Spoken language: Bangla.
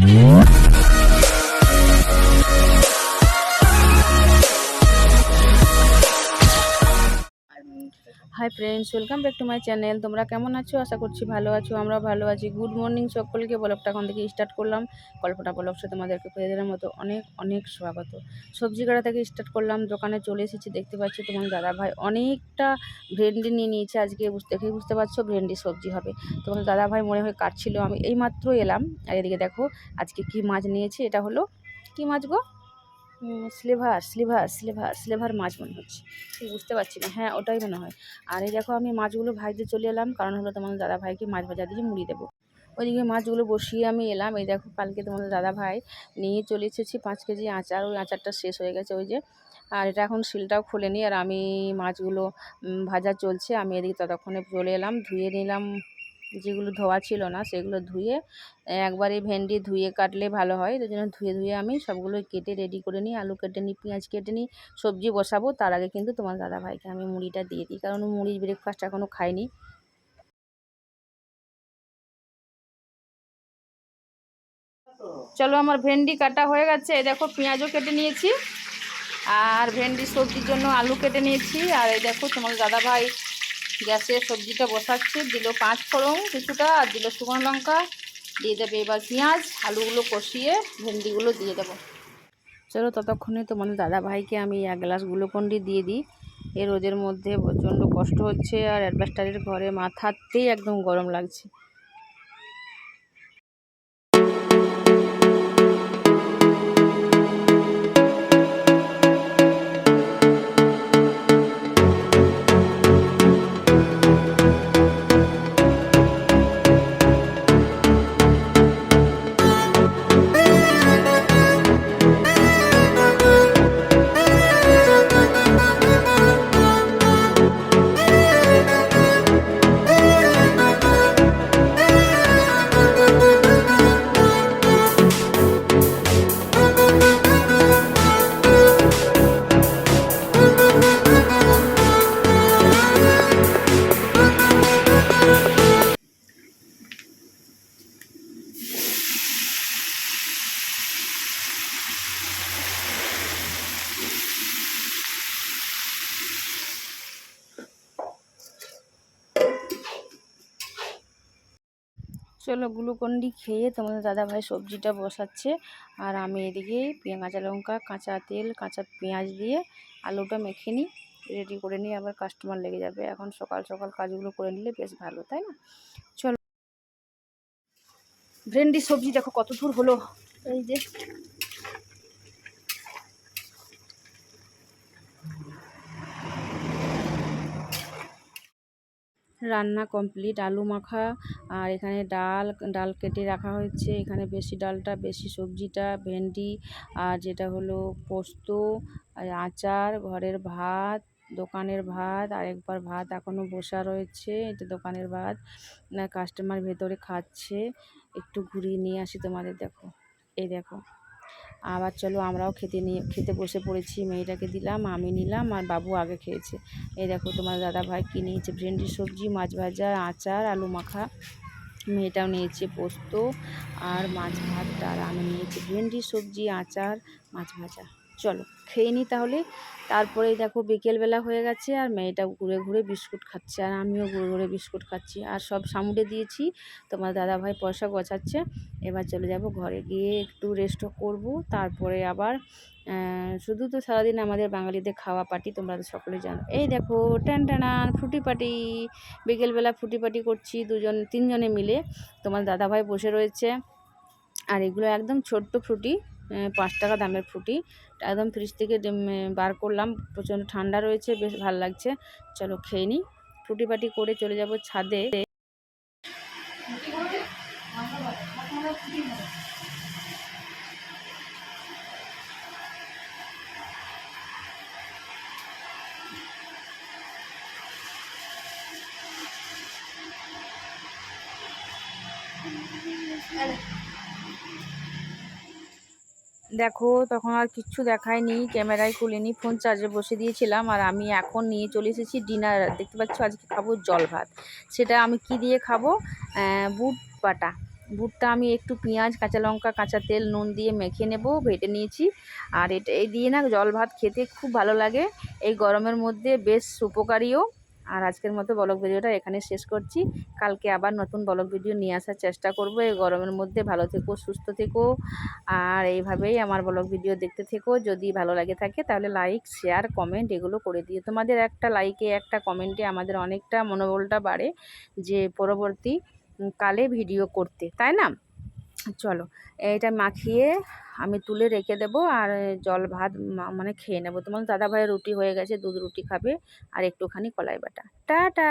Mm-hmm. Hi friends welcome back to my channel তোমরা কেমন আছো? আশা করছি ভালো আছো আমরা ভালো আছি। গুড মর্নিং সকলকে। ব্লগটা এখন থেকে স্টার্ট করলাম। কল্পনা ব্লগসে তোমাদেরকে প্রতিদিনের মতো অনেক অনেক স্বাগত। সবজি কাটা থেকে স্টার্ট করলাম। দোকানে চলে এসেছি, দেখতে পাচ্ছি তোমার দাদা ভাই অনেকটা ভেন্ডি নিয়ে নিয়েছে। আজকে দেখেই বুঝতে পারছ ভেন্ডি সবজি হবে। তোমার দাদা ভাই মনে হয় কাটছিল। আমি এইমাত্র এলাম। আর এদিকে দেখো, আজকে কি মাছ নিয়েছে? এটা হলো, কি মাছ গো? স্লিভার স্লিভার স্লিভার স্লিভার মাছ মনে হচ্ছে। ঠিক বুঝতে পারছি না। হ্যাঁ ওটাই মনে হয়। আর এই দেখো, আমি মাছগুলো ভাজতে চলে এলাম। কারণ হলো তোমাদের দাদা ভাইকে মাছ ভাজা দিয়ে মুড়ি দেবো। ওইদিকে মাছগুলো বসিয়ে আমি এলাম। এই দেখো, কালকে তোমাদের দাদা ভাই নিয়ে চলে এসেছি পাঁচ কেজি আচার। ওই আচারটা শেষ হয়ে গেছে ওই যে। আর এটা এখন শিলটাও খুলেনি আর আমি মাছগুলো ভাজা চলছে। আমি এদিকে ততক্ষণে চলে এলাম। ধুয়ে নিলাম যেগুলো ধোয়া ছিল না, সেগুলো ধুয়ে, একবারে ভেন্ডি ধুয়ে কাটলে ভালো হয়। ওই জন্য ধুয়ে ধুয়ে আমি সবগুলো কেটে রেডি করে নিই। আলু কেটে নিই, পেঁয়াজ কেটে নিই, সবজি বসাবো। তার আগে কিন্তু তোমার দাদা ভাইকে আমি মুড়িটা দিয়ে দিই। কারণ মুড়ির ব্রেকফাস্ট এখনও খাইনি চলো আমার ভেন্ডি কাটা হয়ে গেছে। এই দেখো পেঁয়াজও কেটে নিয়েছি। আর ভেন্ডি সবজির জন্য আলু কেটে নিয়েছি। আর এই দেখো তোমার দাদা ভাই গ্যাসে সবজিটা বসাচ্ছি। দিল পাঁচ ফোড়ন কিছুটা, আর দিল শুকনো লঙ্কা। দিয়ে দেবে এবার পেঁয়াজ, আলুগুলো কষিয়ে ভেন্ডিগুলো দিয়ে দেবো। চলো ততক্ষণে তোমাদের দাদা ভাইকে আমি এক গ্লাস গ্লুকন্ডি দিয়ে দিই। এ রোদের মধ্যে প্রচণ্ড কষ্ট হচ্ছে আর অ্যাডভাস্টারের ঘরে মাথাতেই একদম গরম লাগছে। চলো গ্লুকন্ডি খেয়ে তোমাদের দাদাভাই সবজিটা বসাচ্ছে। আর আমি এদিকে কাঁচা লঙ্কা, কাঁচা তেল, কাঁচা পেঁয়াজ দিয়ে আলুটা মেখে নিই রেডি করে নিয়ে আবার কাস্টমার লেগে যাবে। এখন সকাল সকাল কাজগুলো করে নিলে বেশ ভালো, তাই না? চলো। ভেন্ডি সবজি দেখো কত দূর হলো। এই যে রান্না কমপ্লিট, আলু মাখা, আর এখানে ডাল ডাল কেটে রাখা হয়েছে। এখানে বেশি ডালটা, বেশি সবজিটা, ভেন্ডি, আর যেটা হলো পোস্ত আচার, ঘরের ভাত, দোকানের ভাত আরেকবার ভাত এখনও বসা রয়েছে। এটা দোকানের ভাত। কাস্টমার ভেতরে খাচ্ছে। একটু ঘুরিয়ে নিয়ে আসি তোমাদের, দেখো। এই দেখো। আবার চলো আমরাও খেতে নিয়ে, খেতে বসে পড়েছি, মেয়েটাকে দিলাম, আমি নিলাম আর বাবু আগে খেয়েছে। এই দেখো তোমার দাদা ভাই কী নিয়েছে, ভেন্ডি সবজি, মাছ ভাজা, আচার, আলু মাখা। মেয়েটাও নিয়েছে পোস্ত আর মাছ ভাত, আর আমি নিয়েছি ভেন্ডি সবজি, আচার, মাছ ভাজা। চলো, খেয়ে নিই তাহলে। তারপরে দেখো বিকেলবেলা হয়ে গেছে আর মেয়েটা ঘুরে ঘুরে বিস্কুট খাচ্ছে আর আমিও ঘুরে ঘুরে বিস্কুট খাচ্ছি। আর সব সামুড়ে দিয়েছি, তোমার দাদা ভাই পয়সা গছাচ্ছে। এবার চলে যাব ঘরে গিয়ে একটু রেস্টও করব। তারপরে আবার শুধু তো সারাদিন আমাদের বাঙালিদের খাওয়া পার্টি তোমরা তো সকলে জানো। এই দেখো, টান টানান ফুটি পাটি বিকেলবেলা ফুটি পাটি করছি দুজন, তিনজনে মিলে। তোমার দাদা ভাই বসে রয়েছে। আর এগুলো একদম ছোট্ট ফ্রুটি পাঁচ টাকা দামের ফ্রুটি একদম ফ্রিজ থেকে বার করলাম। প্রচণ্ড ঠান্ডা রয়েছে, বেশ ভালো লাগছে। চলো খেয়ে নিই। ফ্রুটি পাটি করে চলে যাব ছাদে। দেখো, তখন আর কিচ্ছু দেখায়নি, ক্যামেরায় খুলিনি ফোন চার্জে বসে দিয়েছিলাম, আর আমি এখন নিয়ে চলে এসেছি ডিনার দেখতে পাচ্ছ আজকে খাব জল ভাত। সেটা আমি কি দিয়ে খাব? বুট বাটা। বুটটা আমি একটু পেঁয়াজ, কাঁচা লঙ্কা, কাঁচা তেল, নুন দিয়ে মেখে নেব ভেটে নিয়েছি। আর এটা, এই দিয়ে না জল ভাত খেতে খুব ভালো লাগে। এই গরমের মধ্যে বেশ উপকারীও। আর আজকের মতো বলক ভিডিওটা এখানে শেষ করছি। কালকে আবার নতুন বলক ভিডিও নিয়ে আসার চেষ্টা করব। এই গরমের মধ্যে ভালো থেকো, সুস্থ থেকো। আর এইভাবেই আমার বলক ভিডিও দেখতে থেকো। যদি ভালো লাগে থাকে তাহলে লাইক, শেয়ার, কমেন্ট এগুলো করে দিও। তোমাদের একটা লাইকে, একটা কমেন্টে আমাদের অনেকটা মনোবলটা বাড়ে যে পরবর্তী কালে ভিডিও করতে, তাই না? চলো। এটা মাখিয়ে আমি তুলে রেখে দেব আর জল ভাত মানে খেয়ে নেব। তোমার দাদা ভাইয়ের রুটি হয়ে গেছে, দুধ রুটি খাবে আর একটুখানি কলাই বাটা। টাটা!